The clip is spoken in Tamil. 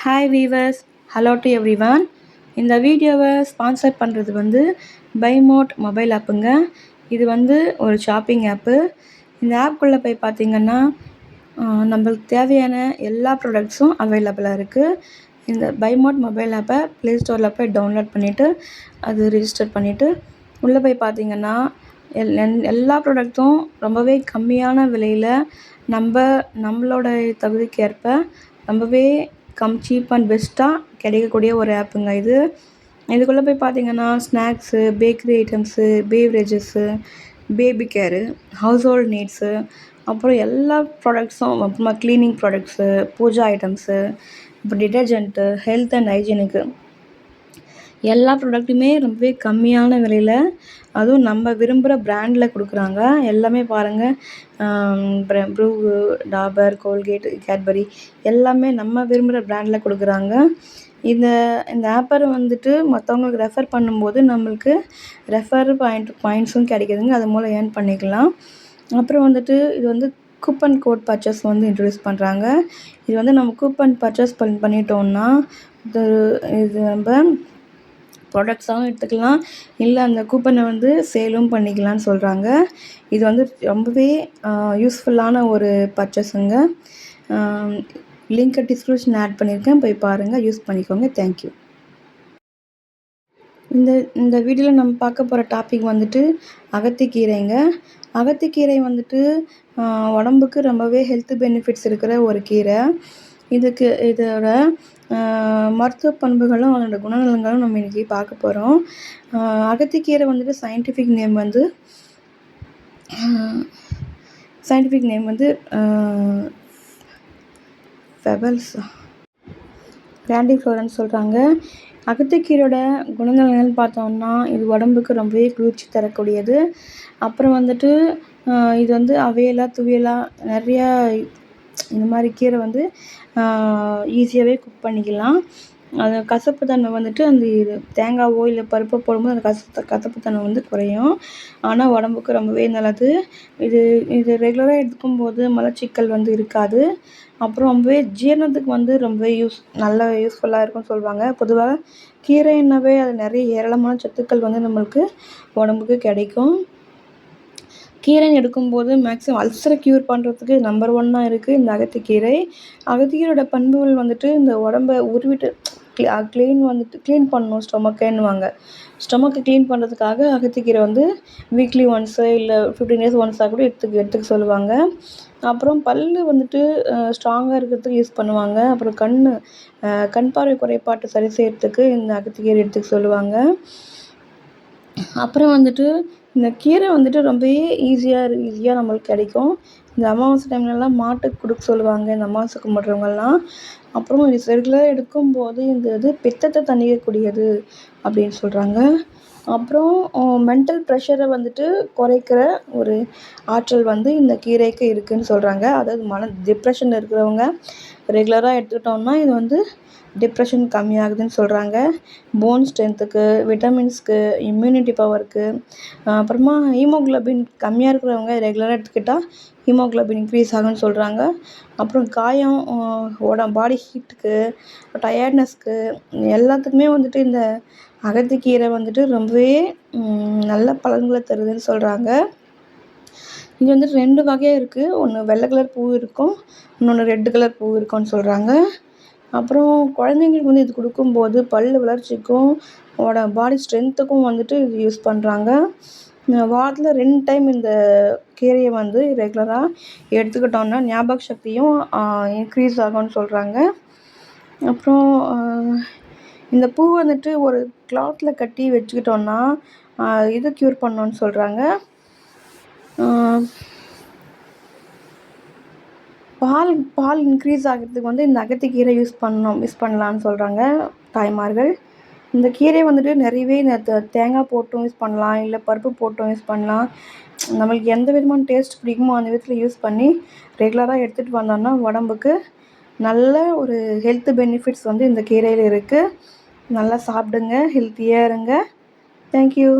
Hi viewers hello to everyone இந்த வீடியோவை ஸ்பான்சர் பண்ணுறது வந்து பைமோட் மொபைல் ஆப்புங்க இது வந்து ஒரு ஷாப்பிங் ஆப்பு இந்த ஆப்குள்ளே போய் பார்த்திங்கன்னா நம்மளுக்கு தேவையான எல்லா ப்ராடக்ட்ஸும் அவைலபிளாக இருக்குது இந்த பைமோட் மொபைல் ஆப்பை ப்ளே ஸ்டோரில் போய் டவுன்லோட் பண்ணிவிட்டு அது ரிஜிஸ்டர் பண்ணிவிட்டு உள்ளே போய் பார்த்திங்கன்னா எல் எல்லா ப்ராடக்ட்டும் ரொம்பவே கம்மியான விலையில் நம்ம நம்மளோட தகுதிக்கு ஏற்ப ரொம்பவே கம் சீப் அண்ட் பெஸ்ட்டாக கிடைக்கக்கூடிய ஒரு ஆப்புங்க இது. இதுக்குள்ளே போய் பார்த்தீங்கன்னா snacks bakery items beverages baby care household needs அப்புறம் எல்லா ப்ராடக்ட்ஸும் அப்புறமா க்ளீனிங் ப்ராடக்ட்ஸு பூஜா ஐட்டம்ஸு அப்புறம் டிட்டர்ஜென்ட்டு ஹெல்த் அண்ட் ஹைஜீனிக்கு எல்லா ப்ராடக்ட்டுமே ரொம்பவே கம்மியான விலையில் அதுவும் நம்ம விரும்புகிற ப்ராண்டில் கொடுக்குறாங்க. எல்லாமே பாருங்கள் ப்ரூ டாபர் கோல்கேட் கேட்பரி எல்லாமே நம்ம விரும்புகிற ப்ராண்டில் கொடுக்குறாங்க. இந்த இந்த ஆப்பரை வந்துட்டு மற்றவங்களுக்கு ரெஃபர் பண்ணும்போது நம்மளுக்கு ரெஃபர் பாயிண்ட் பாயிண்ட்ஸும் கிடைக்கிதுங்க. அது மூலம் ஏர்ன் பண்ணிக்கலாம். அப்புறம் வந்துட்டு இது வந்து கூப்பன் கோட் பர்ச்சேஸ் வந்து இன்ட்ரடியூஸ் பண்ணுறாங்க இது வந்து நம்ம கூப்பன் பர்ச்சேஸ் பண் பண்ணிட்டோம்னா இது இது நம்ம ப்ராடக்ட்ஸாகவும் எடுத்துக்கலாம். இல்லை அந்த கூப்பனை வந்து சேலும் பண்ணிக்கலாம்னு சொல்கிறாங்க இது வந்து ரொம்பவே யூஸ்ஃபுல்லான ஒரு பர்ச்சேஸுங்க லிங்க்கை டிஸ்கிரிப்ஷன் ஆட் பண்ணியிருக்கேன் போய் பாருங்கள் யூஸ் பண்ணிக்கோங்க. தேங்க்யூ இந்த இந்த வீடியோவில் நம்ம பார்க்க போகிற டாபிக் வந்துட்டு அகத்திக்கீரைங்க. அகத்திக்கீரை வந்துட்டு உடம்புக்கு ரொம்பவே ஹெல்த் பெனிஃபிட்ஸ் இருக்கிற ஒரு கீரை. இதுக்கு இதோட மருத்துவ பண்புகளும் அதோட குணநலங்களும் நம்ம இன்றைக்கி பார்க்க போகிறோம் அகத்திக்கீரை வந்துட்டு சயின்டிஃபிக் நேம் வந்து சயின்டிஃபிக் நேம் வந்து ஃபெபல்ஸ் கிராண்டிஃப்ளோரன்னு சொல்கிறாங்க அகத்திக்கீரோட குணநலங்கள்னு பார்த்தோம்னா இது உடம்புக்கு ரொம்பவே குளிர்ச்சி தரக்கூடியது. அப்புறம் வந்துட்டு இது வந்து அவையலாக துவையலாக நிறையா இந்த மாதிரி கீரை வந்து ஈஸியாகவே குக் பண்ணிக்கலாம். அது கசப்பு தன்மை வந்துட்டு அந்த இது தேங்காவோ இல்லை பருப்போ போடும்போது அந்த கச கசப்பு தன்மை வந்து குறையும். ஆனால் உடம்புக்கு ரொம்பவே நல்லது. இது இது ரெகுலராக எடுத்துக்கும் போது மலச்சிக்கல் வந்து இருக்காது. அப்புறம் ரொம்பவே ஜீரணத்துக்கு வந்து ரொம்பவே யூஸ் நல்ல யூஸ்ஃபுல்லாக இருக்கும்னு சொல்லுவாங்க. பொதுவாக கீரைன்னாவே அது நிறைய ஏராளமான சத்துக்கள் வந்து நம்மளுக்கு உடம்புக்கு கிடைக்கும். கீரைன்னு எடுக்கும்போது மேக்ஸிமம் அல்சரை க்யூர் பண்ணுறதுக்கு நம்பர் ஒன்னாக இருக்குது இந்த அகத்திக்கீரை. அகத்திக்கீரையோட பண்புகள் வந்துட்டு இந்த உடம்ப உருவிட்டு க்ளீன் வந்துட்டு க்ளீன் பண்ணணும் ஸ்டொமக்கேன்னுவாங்க. ஸ்டொமக்கை க்ளீன் பண்ணுறதுக்காக அகத்திக்கீரை வந்து வீக்லி ஒன்ஸு இல்லை ஃபிஃப்டீன் டேஸ் ஒன்ஸாக கூட எடுத்துக்க எடுத்துக்க சொல்லுவாங்க. அப்புறம் பல் வந்துட்டு ஸ்ட்ராங்காக இருக்கிறதுக்கு யூஸ் பண்ணுவாங்க. அப்புறம் கண் கண் பார்வை குறைபாட்டை சரி செய்கிறதுக்கு இந்த அகத்திக்கீரை எடுத்துக்க சொல்லுவாங்க. அப்புறம் வந்துட்டு இந்த கீரை வந்துட்டு ரொம்பவே ஈஸியாக ஈஸியாக நம்மளுக்கு கிடைக்கும். இந்த அமாவாசை டைம்லலாம் மாட்டுக்கு கொடுக்க சொல்லுவாங்க. இந்த அமாவாசை கும்பிட்றவங்கலாம் அப்புறம் இது ரெகுலராக எடுக்கும்போது இந்த இது பித்தத்தை தணிக்கக்கூடியது அப்படின்னு சொல்கிறாங்க அப்புறம் மென்டல் ப்ரெஷரை வந்துட்டு குறைக்கிற ஒரு ஆற்றல் வந்து இந்த கீரைக்கு இருக்குதுன்னு சொல்கிறாங்க அதாவது மன டிப்ரெஷனில் இருக்கிறவங்க. ரெகுலராக எடுத்துக்கிட்டோம்னா இது வந்து டிப்ரெஷன் கம்மியாகுதுன்னு சொல்கிறாங்க போன் ஸ்ட்ரென்த்துக்கு விட்டமின்ஸ்க்கு இம்யூனிட்டி பவருக்கு அப்புறமா ஹீமோக்ளோபின் கம்மியாக இருக்கிறவங்க ரெகுலராக எடுத்துக்கிட்டால் ஹீமோக்ளோபின் இன்க்ரீஸ் ஆகும்னு சொல்கிறாங்க அப்புறம் காயம் உடம்பு பாடி ஹீட்டுக்கு டயர்ட்னஸ்க்கு எல்லாத்துக்குமே வந்துட்டு இந்த அகத்திக்கீரை வந்துட்டு ரொம்பவே நல்ல பலன்களை தருதுன்னு சொல்கிறாங்க இது வந்துட்டு ரெண்டு வகையாக இருக்குது ஒன்று வெள்ளை கலர் பூ இருக்கும். இன்னொன்று ரெட்டு கலர் பூ இருக்கும்னு சொல்கிறாங்க அப்புறம் குழந்தைங்களுக்கு வந்து இது கொடுக்கும்போது பல் வளர்ச்சிக்கும் அவட பாடி ஸ்ட்ரென்த்துக்கும் வந்துட்டு இது யூஸ் பண்ணுறாங்க வாரத்தில் ரெண்டு டைம் இந்த கீரையை வந்து ரெகுலராக எடுத்துக்கிட்டோம்னா ஞாபக சக்தியும் இன்க்ரீஸ் ஆகும்னு சொல்கிறாங்க அப்புறம் இந்த பூ வந்துட்டு ஒரு கிளாத்தில் கட்டி வச்சுக்கிட்டோன்னா இது க்யூர் பண்ணோன்னு சொல்கிறாங்க பால் பால் இன்க்ரீஸ் ஆகிறதுக்கு வந்து இந்த அகத்திக்கீரை யூஸ் பண்ணோம் யூஸ் பண்ணலான்னு சொல்கிறாங்க தாய்மார்கள். இந்த கீரை வந்துட்டு நிறையவே இந்த தேங்காய் போட்டும் யூஸ் பண்ணலாம் இல்லை பருப்பு போட்டும் யூஸ் பண்ணலாம். நம்மளுக்கு எந்த விதமான டேஸ்ட் பிடிக்குமோ அந்த விதத்தில் யூஸ் பண்ணி ரெகுலராக எடுத்துகிட்டு வந்தோம்னா உடம்புக்கு நல்ல ஒரு ஹெல்த் பெனிஃபிட்ஸ் வந்து இந்த கீரையில் இருக்குது நல்லா சாப்பிடுங்க ஹெல்த்தியாக இருங்க. தேங்க்யூ